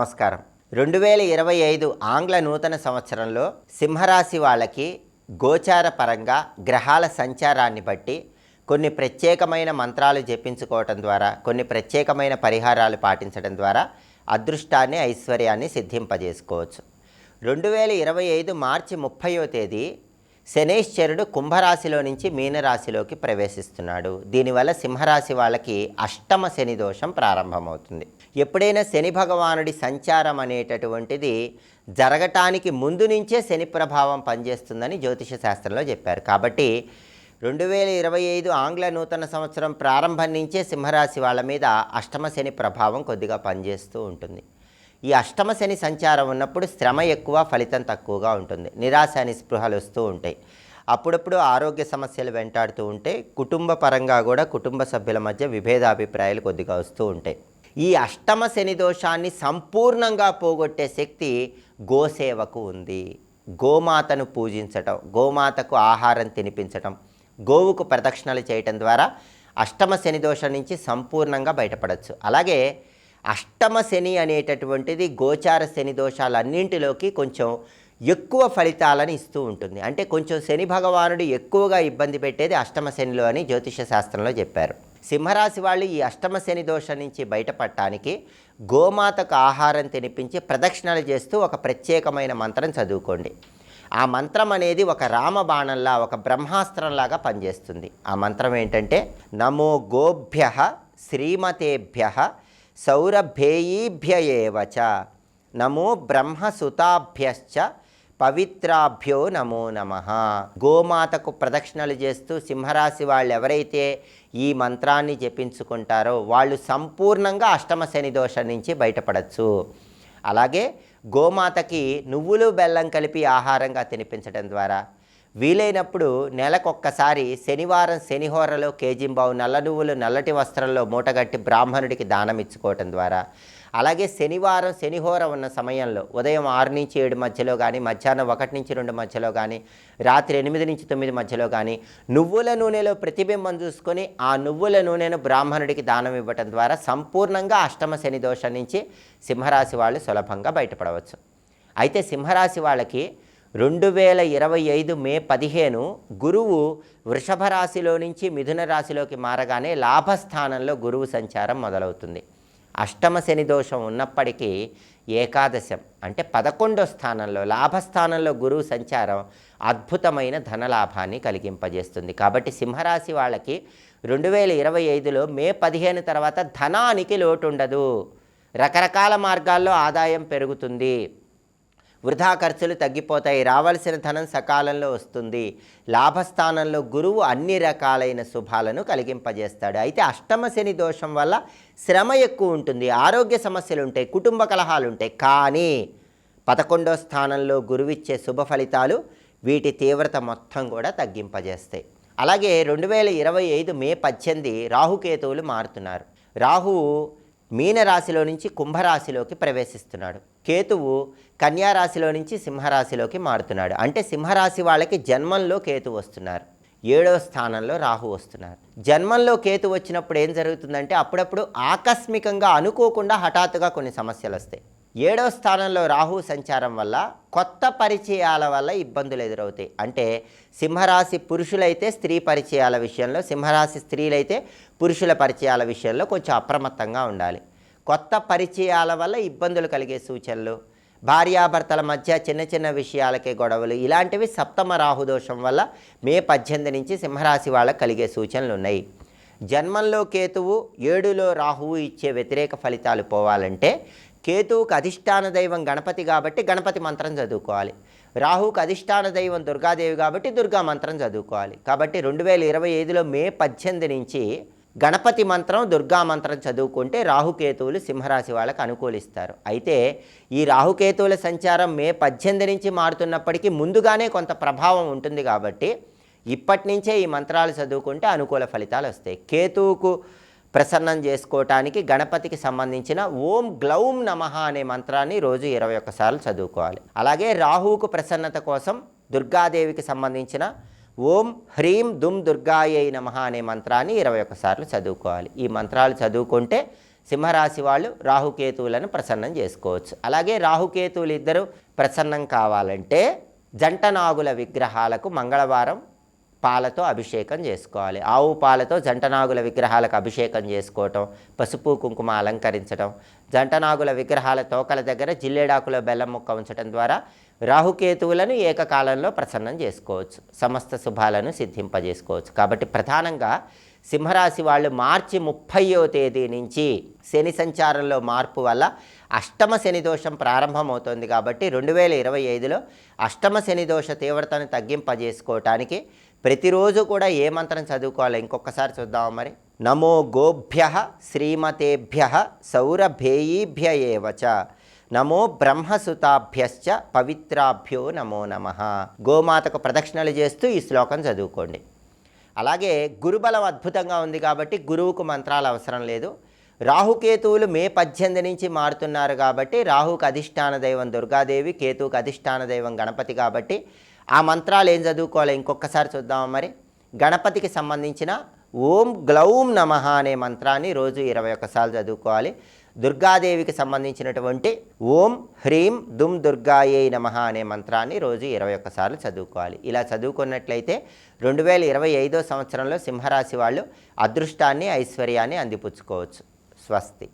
నమస్కారం. రెండు వేల ఇరవై ఐదు ఆంగ్ల నూతన సంవత్సరంలో సింహరాశి వాళ్ళకి గోచార పరంగా గ్రహాల సంచారాన్ని బట్టి కొన్ని ప్రత్యేకమైన మంత్రాలు జపించుకోవటం ద్వారా కొన్ని ప్రత్యేకమైన పరిహారాలు పాటించడం ద్వారా అదృష్టాన్ని ఐశ్వర్యాన్ని సిద్ధింపజేసుకోవచ్చు. రెండు వేల ఇరవై ఐదు మార్చి ముప్పయో తేదీ శనేశ్వరుడు కుంభరాశిలో నుంచి మీనరాశిలోకి ప్రవేశిస్తున్నాడు. దీనివల్ల సింహరాశి వాళ్ళకి అష్టమ శని దోషం ప్రారంభమవుతుంది. ఎప్పుడైనా శని భగవానుడి సంచారం అనేటటువంటిది జరగటానికి ముందు నుంచే శని ప్రభావం పనిచేస్తుందని జ్యోతిష శాస్త్రంలో చెప్పారు. కాబట్టి రెండు వేల ఇరవై ఐదు ఆంగ్ల నూతన సంవత్సరం ప్రారంభం నుంచే సింహరాశి వాళ్ళ మీద అష్టమ శని ప్రభావం కొద్దిగా పనిచేస్తూ ఉంటుంది. ఈ అష్టమ శని సంచారం ఉన్నప్పుడు శ్రమ ఎక్కువ ఫలితం తక్కువగా ఉంటుంది. నిరాశ నిస్పృహలు వస్తూ ఉంటాయి. అప్పుడప్పుడు ఆరోగ్య సమస్యలు వెంటాడుతూ ఉంటే కుటుంబ పరంగా కూడా కుటుంబ సభ్యుల మధ్య విభేదాభిప్రాయాలు కొద్దిగా వస్తూ ఉంటాయి. ఈ అష్టమ శని దోషాన్ని సంపూర్ణంగా పోగొట్టే శక్తి గోసేవకు ఉంది. గోమాతను పూజించటం గోమాతకు ఆహారం తినిపించటం గోవుకు ప్రదక్షిణలు చేయటం ద్వారా అష్టమ శని దోషం నుంచి సంపూర్ణంగా బయటపడవచ్చు అలాగే అష్టమ శని అనేటటువంటిది గోచార శని దోషాలన్నింటిలోకి కొంచెం ఎక్కువ ఫలితాలను ఇస్తూ ఉంటుంది. అంటే కొంచెం శని భగవానుడు ఎక్కువగా ఇబ్బంది పెట్టేది అష్టమ శనిలో అని జ్యోతిష శాస్త్రంలో చెప్పారు. సింహరాశి వాళ్ళు ఈ అష్టమ శని దోషం నుంచి బయటపడటానికి గోమాతకు ఆహారం తినిపించి ప్రదక్షిణలు చేస్తూ ఒక ప్రత్యేకమైన మంత్రం చదువుకోండి. ఆ మంత్రం అనేది ఒక రామబాణంలా ఒక బ్రహ్మాస్త్రంలాగా పనిచేస్తుంది. ఆ మంత్రం ఏంటంటే నమో గోభ్య శ్రీమతేభ్య సౌరభేయీభ్య ఏవచ నమో బ్రహ్మసుతాభ్యశ్చ పవిత్రాభ్యో నమో నమ. గోమాతకు ప్రదక్షిణలు చేస్తూ సింహరాశి వాళ్ళు ఎవరైతే ఈ మంత్రాన్ని జపించుకుంటారో వాళ్ళు సంపూర్ణంగా అష్టమ శని దోషం నుంచి బయటపడచ్చు. అలాగే గోమాతకి నువ్వులు బెల్లం కలిపి ఆహారంగా తినిపించడం ద్వారా వీలైనప్పుడు నెలకొక్కసారి శనివారం శనిహోరలో కేజింబావు నల్ల నువ్వులు నల్లటి వస్త్రంలో మూటగట్టి బ్రాహ్మణుడికి దానం ఇచ్చుకోవటం ద్వారా. అలాగే శనివారం శనిహోర ఉన్న సమయంలో ఉదయం ఆరు నుంచి ఏడు మధ్యలో కానీ మధ్యాహ్నం ఒకటి నుంచి రెండు మధ్యలో కానీ రాత్రి ఎనిమిది నుంచి తొమ్మిది మధ్యలో కానీ నువ్వుల నూనెలో ప్రతిబింబం చూసుకొని ఆ నువ్వుల నూనెను బ్రాహ్మణుడికి దానం ఇవ్వటం ద్వారా సంపూర్ణంగా అష్టమ శని దోషం నుంచి సింహరాశి వాళ్ళు సులభంగా బయటపడవచ్చు. అయితే సింహరాశి వాళ్ళకి రెండు వేల ఇరవై ఐదు మే పదిహేను గురువు వృషభ రాశిలో నుంచి మిథున రాశిలోకి మారగానే లాభస్థానంలో గురువు సంచారం మొదలవుతుంది. అష్టమ శని దోషం ఉన్నప్పటికీ ఏకాదశం అంటే పదకొండో స్థానంలో లాభస్థానంలో గురువు సంచారం అద్భుతమైన ధనలాభాన్ని కలిగింపజేస్తుంది. కాబట్టి సింహరాశి వాళ్ళకి రెండు వేల ఇరవై ఐదులో మే పదిహేను తర్వాత ధనానికి లోటు ఉండదు రకరకాల మార్గాల్లో ఆదాయం పెరుగుతుంది. వృధా ఖర్చులు తగ్గిపోతాయి. రావాల్సిన ధనం సకాలంలో వస్తుంది. లాభస్థానంలో గురువు అన్ని రకాలైన శుభాలను కలిగింపజేస్తాడు. అయితే అష్టమ శని దోషం వల్ల శ్రమ ఎక్కువ ఉంటుంది. ఆరోగ్య సమస్యలు ఉంటాయి కుటుంబ కలహాలు ఉంటాయి. కానీ పదకొండో స్థానంలో గురువిచ్చే శుభ ఫలితాలు వీటి తీవ్రత మొత్తం కూడా తగ్గింపజేస్తాయి. అలాగే రెండు వేల ఇరవై ఐదు మే పద్దెనిమిది రాహుకేతువులు మారుతున్నారు. రాహువు మీనరాశిలో నుంచి కుంభరాశిలోకి ప్రవేశిస్తున్నాడు. కేతువు కన్యారాశిలో నుంచి సింహరాశిలోకి మారుతున్నాడు. అంటే సింహరాశి వాళ్ళకి జన్మంలో కేతు వస్తున్నారు. ఏడవ స్థానంలో రాహు వస్తున్నారు. జన్మంలో కేతు వచ్చినప్పుడు ఏం జరుగుతుందంటే అప్పుడప్పుడు ఆకస్మికంగా అనుకోకుండా హఠాత్తుగా కొన్ని సమస్యలు వస్తాయి. ఏడవ స్థానంలో రాహు సంచారం వల్ల కొత్త పరిచయాల వల్ల ఇబ్బందులు ఎదురవుతాయి. అంటే సింహరాశి పురుషులైతే స్త్రీ పరిచయాల విషయంలో సింహరాశి స్త్రీలైతే పురుషుల పరిచయాల విషయంలో కొంచెం అప్రమత్తంగా ఉండాలి. కొత్త పరిచయాల వల్ల ఇబ్బందులు కలిగే సూచనలు భార్యాభర్తల మధ్య చిన్న చిన్న విషయాలకే గొడవలు ఇలాంటివి సప్తమ రాహుదోషం వల్ల మే పద్దెనిమిది నుంచి సింహరాశి వాళ్ళకి కలిగే సూచనలు ఉన్నాయి. జన్మంలో కేతువు ఏడులో రాహువు ఇచ్చే వ్యతిరేక ఫలితాలు పోవాలంటే కేతువుకు అధిష్టాన దైవం గణపతి కాబట్టి గణపతి మంత్రం చదువుకోవాలి. రాహువుకు అధిష్టాన దైవం దుర్గాదేవి కాబట్టి దుర్గా మంత్రం చదువుకోవాలి. కాబట్టి రెండు వేల ఇరవై ఐదులో మే పద్దెనిమిది నుంచి గణపతి మంత్రం దుర్గా మంత్రం చదువుకుంటే రాహుకేతువులు సింహరాశి వాళ్ళకు అనుకూలిస్తారు. అయితే ఈ రాహుకేతువుల సంచారం మే పద్దెనిమిది నుంచి మారుతున్నప్పటికీ ముందుగానే కొంత ప్రభావం ఉంటుంది కాబట్టి ఇప్పటి నుంచే ఈ మంత్రాలు చదువుకుంటే అనుకూల ఫలితాలు వస్తాయి. కేతువుకు ప్రసన్నం చేసుకోవటానికి గణపతికి సంబంధించిన ఓం గ్లౌం నమః అనే మంత్రాన్ని రోజు ఇరవై ఒక్కసార్లు చదువుకోవాలి. అలాగే రాహువుకు ప్రసన్నత కోసం దుర్గాదేవికి సంబంధించిన ఓం హ్రీం దుమ్ దుర్గాయై నమః అనే మంత్రాన్ని ఇరవై ఒక్కసార్లు చదువుకోవాలి. ఈ మంత్రాలు చదువుకుంటే సింహరాశి వాళ్ళు రాహుకేతువులను ప్రసన్నం చేసుకోవచ్చు. అలాగే రాహుకేతువులు ఇద్దరు ప్రసన్నం కావాలంటే జంట నాగుల విగ్రహాలకు మంగళవారం పాలతో అభిషేకం చేసుకోవాలి. ఆవు పాలతో జంటనాగుల విగ్రహాలకు అభిషేకం చేసుకోవటం పసుపు కుంకుమ అలంకరించడం జంటనాగుల విగ్రహాల తోకల దగ్గర జిల్లేడాకుల బెల్లం ముక్క ఉంచడం ద్వారా రాహుకేతువులను ఏకకాలంలో ప్రసన్నం చేసుకోవచ్చు. సమస్త శుభాలను సిద్ధింపజేసుకోవచ్చు. కాబట్టి ప్రధానంగా సింహరాశి వాళ్ళు మార్చి ముప్పయో తేదీ నుంచి శని సంచారంలో మార్పు వల్ల అష్టమ శని దోషం ప్రారంభమవుతోంది కాబట్టి రెండు వేల ఇరవై ఐదులో అష్టమ శని దోష తీవ్రతను తగ్గింపజేసుకోవటానికి ప్రతిరోజు కూడా ఏ మంత్రం చదువుకోవాలి? ఇంకొకసారి చూద్దాం మరి. నమో గోభ్య శ్రీమతేభ్య సౌరభేయీభ్య ఏవచ. నమో బ్రహ్మసుతాభ్యశ్చ పవిత్రాభ్యో నమో నమ. గోమాతకు ప్రదక్షిణలు చేస్తూ ఈ శ్లోకం చదువుకోండి. అలాగే గురుబలం అద్భుతంగా ఉంది కాబట్టి గురువుకు మంత్రాలు అవసరం లేదు. రాహుకేతువులు మే పద్దెనిమిది నుంచి మారుతున్నారు కాబట్టి రాహుకు అధిష్టాన దైవం దుర్గాదేవి కేతువుకు అధిష్టాన దైవం గణపతి కాబట్టి ఆ మంత్రాలు ఏం చదువుకోవాలి? ఇంకొకసారి చూద్దాం మరి. గణపతికి సంబంధించిన ఓం గ్లౌం నమ అనే మంత్రాన్ని రోజు ఇరవై ఒక్కసార్లు చదువుకోవాలి. దుర్గాదేవికి సంబంధించినటువంటి ఓం హ్రీం దుమ్ దుర్గాయే నమ అనే మంత్రాన్ని రోజు ఇరవై ఒక్కసార్లు చదువుకోవాలి. ఇలా చదువుకున్నట్లయితే రెండు వేల ఇరవై ఐదో సంవత్సరంలో సింహరాశి వాళ్ళు అదృష్టాన్ని ఐశ్వర్యాన్ని అందిపుచ్చుకోవచ్చు. స్వస్తి.